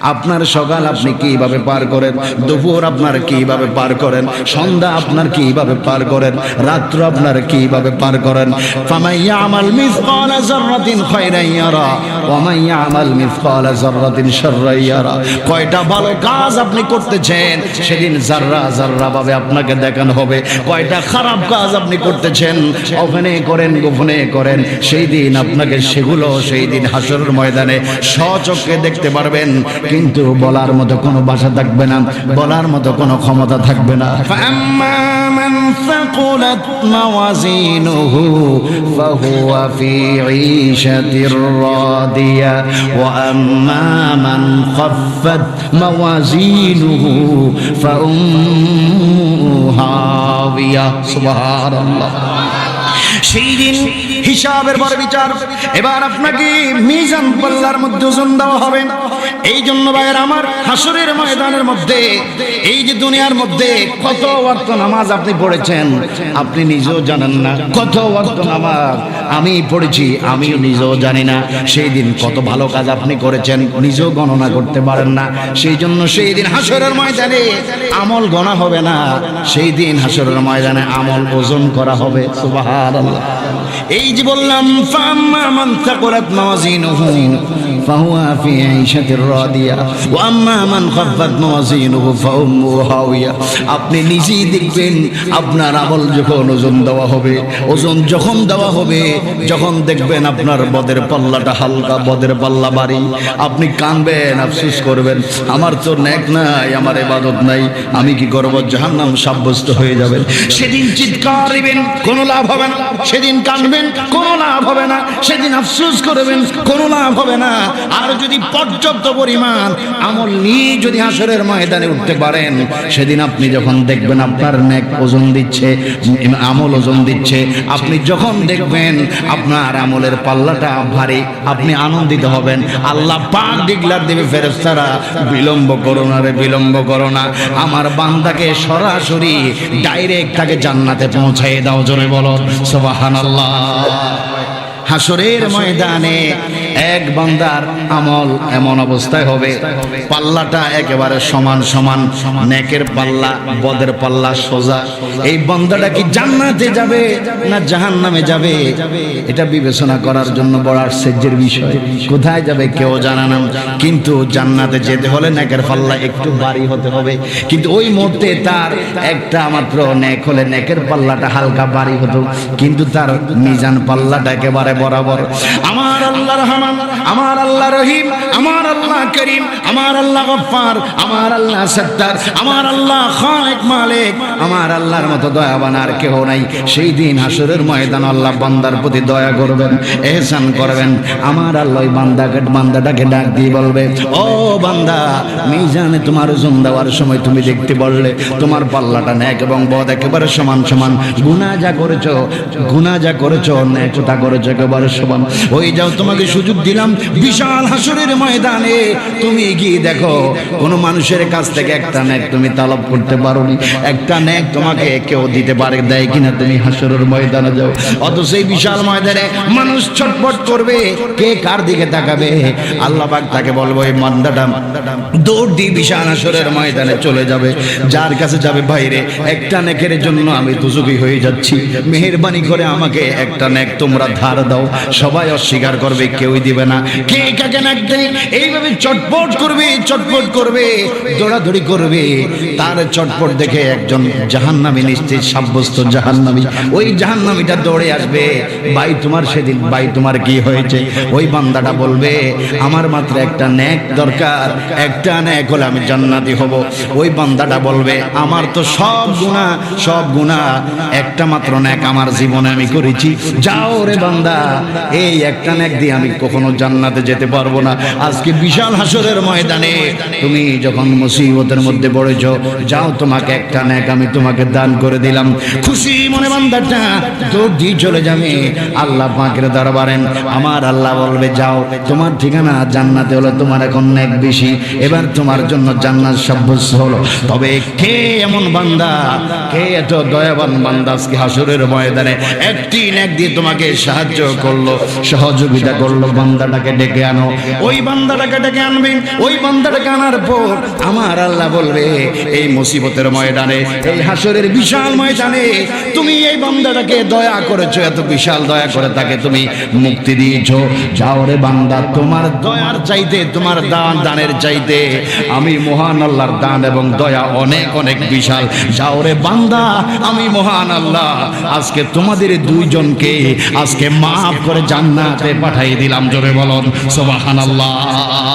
আপনার সকাল আপনি কীভাবে পার করেন? দুপুর আপনার কীভাবে পার করেন? সন্ধ্যা আপনার কীভাবে পার করেন? রাত্র আপনার কীভাবে পার করেন? কয়টা ভালো কাজ আপনি করতেছেন, সেদিন জাররা জাররা ভাবে আপনাকে দেখানো হবে। কয়টা খারাপ কাজ আপনি করতেছেন ওখানে করেন, গোপনে করেন, সেই দিন আপনাকে সেগুলো সেই দিন হাসরের ময়দানে স্বচক্ষে দেখতে পারবেন। কিন্তু বলার মতো কোনো ভাষা থাকবে না বলার মতো কোনো ক্ষমতা থাকবে না فأما من ثقلت موازينه فهو في عيشة راضية وأما من خفت موازينه فأمه هاوية سبحان الله সেই দিন হিসাবের পরে বিচার এবার আপনাকে মিজান পাল্লার মধ্যে ওজন দেওয়া হবে এই জন্য ভাইয়ের আমার হাসরের ময়দানের মধ্যে, এই যে দুনিয়ার মধ্যে কত ওয়াক্ত নামাজ আপনি পড়েছেন, আপনি নিজেও জানেন না। কত ওয়াক্ত নামাজ আমি পড়েছি, আমিও নিজেও জানি না। সেই দিন কত ভালো কাজ আপনি করেছেন, নিজেও গণনা করতে পারেন না। সেই জন্য সেই দিন হাসরের ময়দানে আমল গণা হবে না। সেই দিন হাসরের ময়দানে আমল ওজন করা হবে এই যে বললাম ফাহুয়া ফি আইশাতির রাদিয়া ওয়া আম্মা মান খাফফাত মাওয়াজিনুহু ফাউম্মুহু আপনি নিজেই দেখবেন আপনার আমল যখন ওজন দেওয়া হবে, ওজন যখন দেওয়া হবে, যখন দেখবেন আপনার বদের পাল্লাটা হালকা, বদের পাল্লা বাড়ি আপনি কানবেন, আফসোস করবেন, আমার তো নেক নাই, আমার ইবাদত নাই, আমি কি করব? জাহান্নাম সাব্যস্ত হয়ে যাবেন। সেদিন চিৎকার দিবেন, কোনো লাভ হবে না। সেদিন কানবেন, কোনো লাভ হবে না। সেদিন আফসোস করবেন, কোনো লাভ হবে না। আর যদি পর্যাপ্ত পরিমাণ আমল নিয়ে যদি হাসরের ময়দানে উঠতে পারেন, সেদিন আপনি যখন দেখবেন আপনার নেক ওজন দিচ্ছে, আমল ওজন দিচ্ছে, আপনি যখন দেখবেন আপনার আমলের পাল্লাটা ভারী, আপনি আনন্দিত হবেন। আল্লাহ পাক ডিগলার দেবে ফেরেস্তারা বিলম্ব করো না রে, বিলম্ব করো না। আমার বান্দাকে সরাসরি ডাইরেক্ট তাকে জান্নাতে পৌঁছাই দাও, জোরে বলো, সুবহানাল্লাহ। হাসরের ময়দানে এক বান্দার আমল এমন অবস্থায় হবে। পাল্লাটা একেবারে সমান সমান নেকের পাল্লা বদের পাল্লা সোজা। এই বান্দাটা কি জান্নাতে যাবে না জাহান্নামে যাবে? এটা বিবেচনা করার জন্য বড় আশ্চর্যের বিষয়। কোথায় যাবে কেউ জানা না। কিন্তু জান্নাতে যেতে হলে নেকের পাল্লা একটু বাড়ি হতে হবে। কিন্তু ওই মুহূর্তে তার একটা মাত্র নেক হলে নেকের পাল্লাটা হালকা বাড়ি হতো। কিন্তু তার মিজান পাল্লাটা একেবারে বরাবর। আমার আল্লাহ রহমান, আমার আল্লাহ রহিম, আমার আল্লাহ করিম, আমার আল্লাহ গফফার, আমার আল্লাহ সত্তার আমার আল্লাহ খালেক আমার আল্লাহর মতো দয়াবান আর নাই। সেই দিন ময়দান আল্লাহ বান্দার প্রতি দয়া করবেন, এহসান করবেন। আমার আল্লাহ বান্দাটাকে ডাক দিয়ে বলবে, ও বান্দা, মিজানে তোমার ওজন দেওয়ার সময় তুমি দেখতে বললে, তোমার পাল্লাটা ন্যাক এবং বদ একেবারে সমান সমান। গুণা যা করেছ গুণা যা করেছ ন্যাকতা করেছ একেবারে সমান। ওই যাও, তোমাকে সুযোগ দিলাম বিশাল হাসরের ময়দানে। তুমি গিয়ে দেখো, কোন মানুষের কাছ থেকে একটা ন্যাক তুমি তালব করতে পারোনি। একটা ন্যাক তোমাকে কেউ দিতে পারে, দেয় কিনা তুমি হাসরের ময়দানে যাও। অত সেই বিশাল ময়দানে মানুষ ছটপট করবে, কে কার দিকে তাকাবে? আল্লাহ পাক তাকে বলব এই মান্দাটা দৌড় দিয়ে বিশাল হাসরের ময়দানে চলে যাবে। যার কাছে যাবে বাইরে একটা নেকের জন্য আমি দুজুকি হয়ে যাচ্ছি। মেহেরবানি করে আমাকে একটা নেক তোমরা ধার দাও। সবাই অস্বীকার করবে, কেউই দিবে না। কে কাকে নাক দেয়? এইভাবে চটপট করবে চটপট করবে, দৌড়াদৌড়ি করবে। তার চটপট দেখে একজন জাহান্নামী নিশ্চিত সাব্যস্ত জাহান্নামী। ওই জাহান্নামীটা দৌড়ে আসবে। ভাই, তোমার সেদিন, ভাই, তোমার কি হয়েছে? ওই বান্দাটা বলবে, আমার মাত্র একটা ন্যাক দরকার, একটা ন্যাক হলে আমি জান্নাতি হব। ওই বান্দাটা বলবে, আমার তো সব গুণা সব গুণা একটা মাত্র ন্যাক আমার জীবনে আমি করেছি। যাও রে বান্দা এই একটা ন্যাক দিয়ে আমি কখনো জান্নাতে যেতে পারব না। আজকে বিশাল হাসরের ময়দানে তুমি যখন মুসিবতের মধ্যে পড়েছ, যাও তোমাকে একটা ন্যাক আমি তোমাকে দান করে দিলাম। খুশি মনে বান্দাটা, দৌড় দিয়ে চলে যাবে। আল্লাহ পাকের দরবারেন আমার আল্লাহ বলবে, যাও, তোমার ঠিকানা জান্নাতে হলো তোমার এখন ন্যাক বেশি। এবার তোমার জন্য জান্নাত সাব্যস্ত হলো। তবে কে এমন বান্দা, কে এত দয়াবান বান্দা আজকে হাসরের ময়দানে? একটি ন্যাক দিয়ে তোমাকে সাহায্য করল, সহযোগিতা করল, বান্দাটাকে ডেকে আনো। ওই বান্দাটাকে ডেকে আনবি, ওই বান্দাটাকে আনার পর আমার আল্লাহ বলবে, এই মুসিবতের ময়দানে, এই হাসরের বিশাল ময়দানে তুমি এই বান্দাটাকে দয়া করেছ, এত বিশাল দয়া করে তাকে তুমি মুক্তি দিয়েছ। যাও রে বান্দা, তোমার দয়ার চাইতে, তোমার দান, দানের চাইতে আমি মহান আল্লাহর দান এবং দয়া অনেক অনেক বিশাল। যাও রে বান্দা, আমি মহান আল্লাহ, আজকে তোমাদের দুইজনকে, আজকে মাফ করে জান্নাতে পাঠাই দিলাম জোরে বলন সুবহানাল্লাহ।